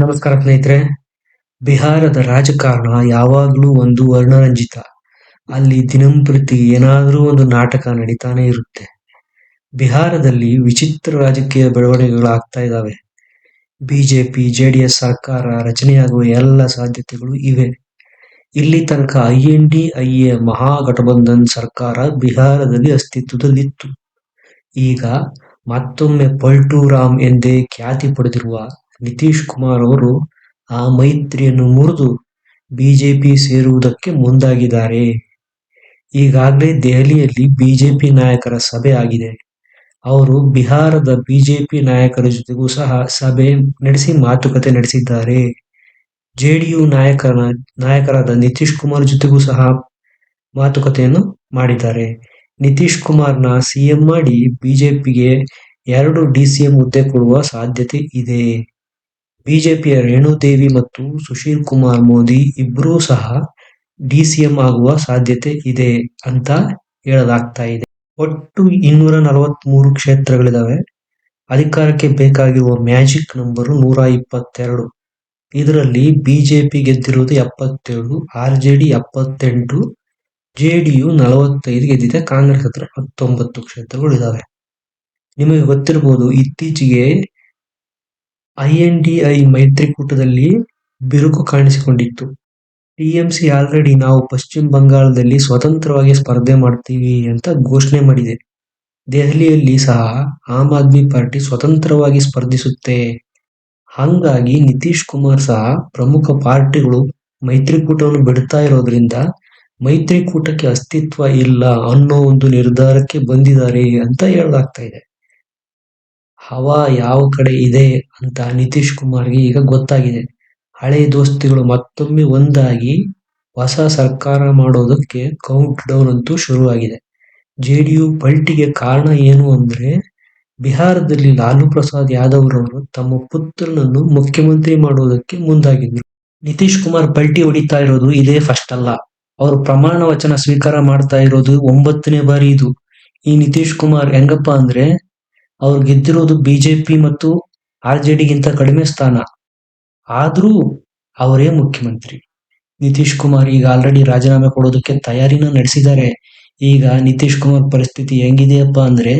ನಮಸ್ಕಾರ ಸ್ನೇಹಿತರೆ. ಬಿಹಾರದ ರಾಜಕಾರಣ ಯಾವಾಗಲೂ ಒಂದು ವರ್ಣರಂಜಿತ. ಅಲ್ಲಿ ದಿನಂಪ್ರತಿ ಏನಾದ್ರೂ ಒಂದು ನಾಟಕ ನಡೀತಾನೆ ಇರುತ್ತೆ. ಬಿಹಾರದಲ್ಲಿ ವಿಚಿತ್ರ ರಾಜಕೀಯ ಬೆಳವಣಿಗೆಗಳಾಗ್ತಾ ಇದ್ದಾವೆ ಬಿಜೆಪಿ, ಜೆಡಿಎಸ್ ಸರ್ಕಾರ ರಚನೆಯಾಗುವ ಎಲ್ಲ ಸಾಧ್ಯತೆಗಳು ಇವೆ. ಇಲ್ಲಿ ತನಕ I N D I A Mahagathbandhan ಸರ್ಕಾರ ಬಿಹಾರದಲ್ಲಿ ಅಸ್ತಿತ್ವದಲ್ಲಿತ್ತು. ಈಗ ಮತ್ತೊಮ್ಮೆ ಪಲ್ಟು ರಾಮ್ ಎಂದೇ ಖ್ಯಾತಿ ಪಡೆದಿರುವ ನಿತೀಶ್ ಕುಮಾರ್ ಅವರು ಆ ಮೈತ್ರಿಯನ್ನು ಮುರಿದು ಬಿಜೆಪಿ ಸೇರುವುದಕ್ಕೆ ಮುಂದಾಗಿದ್ದಾರೆ. ಈಗಾಗಲೇ ದೆಹಲಿಯಲ್ಲಿ ಬಿಜೆಪಿ ನಾಯಕರ ಸಭೆ ಆಗಿದೆ. ಅವರು ಬಿಹಾರದ ಬಿಜೆಪಿ ನಾಯಕರ ಜೊತೆಗೂ ಸಹ ಸಭೆ ನಡೆಸಿ ಮಾತುಕತೆ ನಡೆಸಿದ್ದಾರೆ. ಜೆಡಿಯು ನಾಯಕರ ನಾಯಕರಾದ ನಿತೀಶ್ ಕುಮಾರ್ ಜೊತೆಗೂ ಸಹ ಮಾತುಕತೆಯನ್ನು ಮಾಡಿದ್ದಾರೆ. ನಿತೀಶ್ ಕುಮಾರ್ನ ಸಿಎಂ ಮಾಡಿ ಬಿಜೆಪಿಗೆ ಎರಡು ಡಿಸಿಎಂ ಹುದ್ದೆ ಕೊಡುವ ಸಾಧ್ಯತೆ ಇದೆ. ಬಿಜೆಪಿಯ ರೇಣುದೇವಿ ಮತ್ತು ಸುಶೀಲ್ ಕುಮಾರ್ ಮೋದಿ ಇಬ್ಬರೂ ಸಹ ಡಿಸಿಎಂ ಆಗುವ ಸಾಧ್ಯತೆ ಇದೆ ಅಂತ ಹೇಳಲಾಗ್ತಾ ಇದೆ. ಒಟ್ಟು ಇನ್ನೂರ ನಲವತ್ಮೂರು ಕ್ಷೇತ್ರಗಳಿದಾವೆ. ಅಧಿಕಾರಕ್ಕೆ ಬೇಕಾಗಿರುವ ಮ್ಯಾಜಿಕ್ ನಂಬರ್ ನೂರ ಇಪ್ಪತ್ತೆರಡು. ಇದರಲ್ಲಿ ಬಿಜೆಪಿ ಗೆದ್ದಿರುವುದು ಎಪ್ಪತ್ತೇಳು, ಆರ್ ಜೆ ಡಿ ಎಪ್ಪತ್ತೆಂಟು, ಜೆ ಡಿ ಯು ನಲವತ್ತೈದು ಗೆದ್ದಿದೆ. ಕಾಂಗ್ರೆಸ್ ಹತ್ರ ಹತ್ತೊಂಬತ್ತು ಕ್ಷೇತ್ರಗಳು ಇದಾವೆ ನಿಮಗೆ ಗೊತ್ತಿರಬಹುದು ಇತ್ತೀಚೆಗೆ ಐ ಎನ್ ಡಿ ಐ ಮೈತ್ರಿಕೂಟದಲ್ಲಿ ಬಿರುಕು ಕಾಣಿಸಿಕೊಂಡಿತ್ತು. ಟಿಎಂಸಿ ಆಲ್ರೆಡಿ ನಾವು ಪಶ್ಚಿಮ ಬಂಗಾಳದಲ್ಲಿ ಸ್ವತಂತ್ರವಾಗಿ ಸ್ಪರ್ಧೆ ಮಾಡ್ತೀವಿ ಅಂತ ಘೋಷಣೆ ಮಾಡಿದೆ. ದೆಹಲಿಯಲ್ಲಿ ಸಹ ಆಮ್ ಆದ್ಮಿ ಪಾರ್ಟಿ ಸ್ವತಂತ್ರವಾಗಿ ಸ್ಪರ್ಧಿಸುತ್ತೆ. ಹಂಗಾಗಿ ನಿತೀಶ್ ಕುಮಾರ್ ಸಹ ಪ್ರಮುಖ ಪಾರ್ಟಿಗಳು ಮೈತ್ರಿಕೂಟವನ್ನು ಬಿಡ್ತಾ ಇರೋದ್ರಿಂದ ಮೈತ್ರಿಕೂಟಕ್ಕೆ ಅಸ್ತಿತ್ವ ಇಲ್ಲ ಅನ್ನೋ ಒಂದು ನಿರ್ಧಾರಕ್ಕೆ ಬಂದಿದ್ದಾರೆ ಅಂತ ಹೇಳಲಾಗ್ತಾ ಇದೆ. ಹವಾ ಯಾವ ಕಡೆ ಇದೆ ಅಂತ ನಿತೀಶ್ ಕುಮಾರ್ಗೆ ಈಗ ಗೊತ್ತಾಗಿದೆ. ಹಳೆ ದೋಸ್ತಿಗಳು ಮತ್ತೊಮ್ಮೆ ಒಂದಾಗಿ ಹೊಸ ಸರ್ಕಾರ ಮಾಡೋದಕ್ಕೆ ಕೌಂಟ್ ಡೌನ್ ಅಂತೂ ಶುರುವಾಗಿದೆ. ಜೆಡಿಯು ಪಲ್ಟಿಗೆ ಕಾರಣ ಏನು ಅಂದ್ರೆ ಬಿಹಾರದಲ್ಲಿ ಲಾಲು ಪ್ರಸಾದ್ ಯಾದವ್ ರವರು ತಮ್ಮ ಪುತ್ರನನ್ನು ಮುಖ್ಯಮಂತ್ರಿ ಮಾಡುವುದಕ್ಕೆ ಮುಂದಾಗಿದ್ರು. ನಿತೀಶ್ ಕುಮಾರ್ ಪಲ್ಟಿ ಹೊಡಿತಾ ಇರೋದು ಇದೇ ಫಸ್ಟ್ ಅಲ್ಲ. ಅವರು ಪ್ರಮಾಣ ವಚನ ಸ್ವೀಕಾರ ಮಾಡ್ತಾ ಇರೋದು ಒಂಬತ್ತನೇ ಬಾರಿ ಇದು. ಈ ನಿತೀಶ್ ಕುಮಾರ್ ಹೆಂಗಪ್ಪ ಅಂದ್ರೆ ಅವ್ರು ಗೆದ್ದಿರೋದು ಬಿಜೆಪಿ ಮತ್ತು ಆರ್ ಜೆ ಡಿಗಿಂತ ಕಡಿಮೆ ಸ್ಥಾನ. ಆದ್ರೂ ಅವರೇ ಮುಖ್ಯಮಂತ್ರಿ. ನಿತೀಶ್ ಕುಮಾರ್ ಈಗ ಆಲ್ರೆಡಿ ರಾಜೀನಾಮೆ ಕೊಡೋದಕ್ಕೆ ತಯಾರಿನ ನಡೆಸಿದ್ದಾರೆ. ಈಗ ನಿತೀಶ್ ಕುಮಾರ್ ಪರಿಸ್ಥಿತಿ ಹೆಂಗಿದೆಯಪ್ಪ ಅಂದ್ರೆ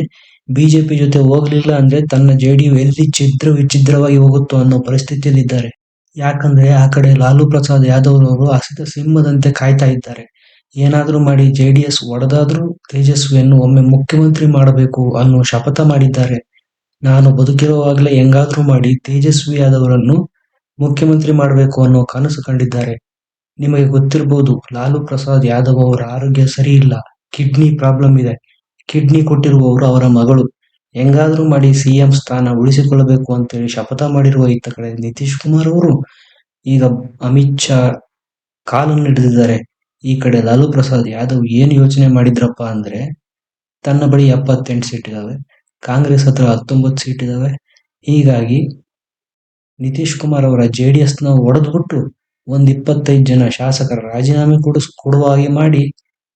ಬಿಜೆಪಿ ಜೊತೆ ಹೋಗ್ಲಿಲ್ಲ ಅಂದ್ರೆ ತನ್ನ ಜೆಡಿಯು ಎಲ್ಲಿ ಛಿದ್ರ ವಿಚ್ಛಿದ್ರವಾಗಿ ಹೋಗುತ್ತೋ ಅನ್ನೋ ಪರಿಸ್ಥಿತಿಯಲ್ಲಿದ್ದಾರೆ. ಯಾಕಂದ್ರೆ ಆ ಕಡೆ ಲಾಲು ಪ್ರಸಾದ್ ಯಾದವ್ ಅವರು ಹಸಿದ ಸಿಂಹದಂತೆ ಕಾಯ್ತಾ ಇದ್ದಾರೆ. ಏನಾದ್ರೂ ಮಾಡಿ ಜೆಡಿಎಸ್ ಒಡೆದಾದರೂ ತೇಜಸ್ವಿಯನ್ನು ಒಮ್ಮೆ ಮುಖ್ಯಮಂತ್ರಿ ಮಾಡಬೇಕು ಅನ್ನೋ ಶಪಥ ಮಾಡಿದ್ದಾರೆ. ನಾನು ಬದುಕಿರುವಾಗಲೇ ಹೆಂಗಾದರೂ ಮಾಡಿ ತೇಜಸ್ವಿ ಆದವರನ್ನು ಮುಖ್ಯಮಂತ್ರಿ ಮಾಡಬೇಕು ಅನ್ನೋ ಕನಸು ಕಂಡಿದ್ದಾರೆ. ನಿಮಗೆ ಗೊತ್ತಿರಬಹುದು ಲಾಲು ಪ್ರಸಾದ್ ಯಾದವ್ ಅವರ ಆರೋಗ್ಯ ಸರಿ ಇಲ್ಲ. ಕಿಡ್ನಿ ಪ್ರಾಬ್ಲಮ್ ಇದೆ. ಕಿಡ್ನಿ ಕೊಟ್ಟಿರುವವರು ಅವರ ಮಗಳು. ಹೆಂಗಾದರೂ ಮಾಡಿ ಸಿಎಂ ಸ್ಥಾನ ಉಳಿಸಿಕೊಳ್ಳಬೇಕು ಅಂತೇಳಿ ಶಪಥ ಮಾಡಿರುವ ಇತ್ತ ಕಡೆ ನಿತೀಶ್ ಕುಮಾರ್ ಅವರು ಈಗ ಅಮಿತ್ ಶಾ ಕಾಲನ್ನು ಹಿಡಿದಿದ್ದಾರೆ. ಈ ಕಡೆ ಲಾಲು ಪ್ರಸಾದ್ ಯಾದವ್ ಏನು ಯೋಚನೆ ಮಾಡಿದ್ರಪ್ಪ ಅಂದ್ರೆ, ತನ್ನ ಬಳಿ ಎಪ್ಪತ್ತೆಂಟು ಸೀಟ್ ಇದಾವೆ, ಕಾಂಗ್ರೆಸ್ ಹತ್ರ ಹತ್ತೊಂಬತ್ತು ಸೀಟ್ ಇದಾವೆ, ಹೀಗಾಗಿ ನಿತೀಶ್ ಕುಮಾರ್ ಅವರ ಜೆ ಡಿ ಎಸ್ನ ಒಡೆದ್ಬಿಟ್ಟು ಒಂದ್ ಇಪ್ಪತ್ತೈದು ಜನ ಶಾಸಕರ ರಾಜೀನಾಮೆ ಕೊಡಿಸ್, ಕೊಡುವ ಹಾಗೆ ಮಾಡಿ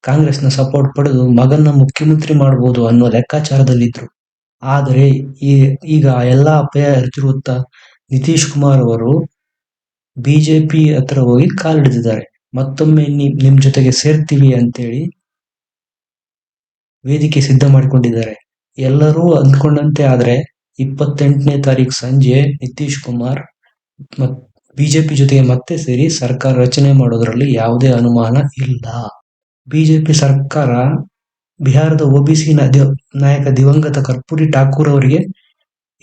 ಕಾಂಗ್ರೆಸ್ನ ಸಪೋರ್ಟ್ ಪಡೆದು ಮಗನ್ನ ಮುಖ್ಯಮಂತ್ರಿ ಮಾಡಬಹುದು ಅನ್ನೋ ಲೆಕ್ಕಾಚಾರದಲ್ಲಿದ್ರು. ಆದರೆ ಈ, ಈಗ ಎಲ್ಲಾ ಅಪಾಯ ಅರಿತಿರುತ್ತ ನಿತೀಶ್ ಕುಮಾರ್ ಅವರು ಬಿಜೆಪಿ ಹತ್ರ ಹೋಗಿ ಕಾಲಿಡಿದಿದ್ದಾರೆ ಮತ್ತೊಮ್ಮೆ ನಿಮ್ ಜೊತೆಗೆ ಸೇರ್ತೀವಿ ಅಂತೇಳಿ ವೇದಿಕೆ ಸಿದ್ಧ ಮಾಡಿಕೊಂಡಿದ್ದಾರೆ. ಎಲ್ಲರೂ ಅಂದ್ಕೊಂಡಂತೆ ಆದ್ರೆ ಇಪ್ಪತ್ತೆಂಟನೇ ತಾರೀಕು ಸಂಜೆ ನಿತೀಶ್ ಕುಮಾರ್ ಬಿಜೆಪಿ ಜೊತೆಗೆ ಮತ್ತೆ ಸೇರಿ ಸರ್ಕಾರ ರಚನೆ ಮಾಡೋದ್ರಲ್ಲಿ ಯಾವುದೇ ಅನುಮಾನ ಇಲ್ಲ. ಬಿಜೆಪಿ ಸರ್ಕಾರ ಬಿಹಾರದ ಒಬಿಸಿ ನಾಯಕ ದಿವಂಗತ ಕರ್ಪೂರಿ ಠಾಕೂರ್ ಅವರಿಗೆ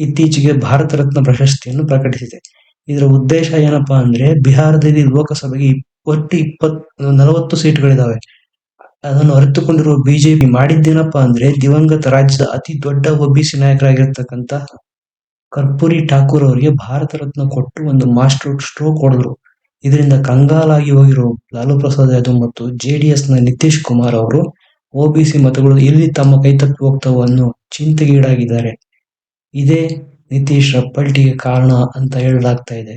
ಇತ್ತೀಚೆಗೆ ಭಾರತ ರತ್ನ ಪ್ರಶಸ್ತಿಯನ್ನು ಪ್ರಕಟಿಸಿದೆ. ಇದರ ಉದ್ದೇಶ ಏನಪ್ಪಾ ಅಂದ್ರೆ ಬಿಹಾರದಲ್ಲಿ ಲೋಕಸಭೆಗೆ ಒಟ್ಟು ಇಪ್ಪತ್, ನಲವತ್ತು ಸೀಟ್ಗಳಿದಾವೆ. ಅದನ್ನು ಅರಿತುಕೊಂಡಿರುವ ಬಿಜೆಪಿ ಮಾಡಿದ್ದೇನಪ್ಪ ಅಂದ್ರೆ ದಿವಂಗತ ರಾಜ್ಯದ ಅತಿ ದೊಡ್ಡ ಒಬಿಸಿ ನಾಯಕರಾಗಿರ್ತಕ್ಕಂತ ಕರ್ಪೂರಿ ಠಾಕೂರ್ ಅವರಿಗೆ ಭಾರತ ರತ್ನ ಕೊಟ್ಟು ಒಂದು ಮಾಸ್ಟರ್ ಸ್ಟ್ರೋಕ್ ಹೊಡೆದ್ರು. ಇದರಿಂದ ಕಂಗಾಲಾಗಿ ಹೋಗಿರೋ ಲಾಲು ಪ್ರಸಾದ್ ಯಾದವ್ ಮತ್ತು ಜೆಡಿಎಸ್ನ ನಿತೀಶ್ ಕುಮಾರ್ ಅವರು ಒಬಿಸಿ ಮತಗಳು ಎಲ್ಲಿ ತಮ್ಮ ಕೈ ತಪ್ಪಿ ಹೋಗ್ತಾವೋ ಅನ್ನೋ ಚಿಂತೆಗೀಡಾಗಿದ್ದಾರೆ ಇದೇ ನಿತೀಶ್ ಪಲ್ಟಿಗೆ ಕಾರಣ ಅಂತ ಹೇಳಲಾಗ್ತಾ ಇದೆ.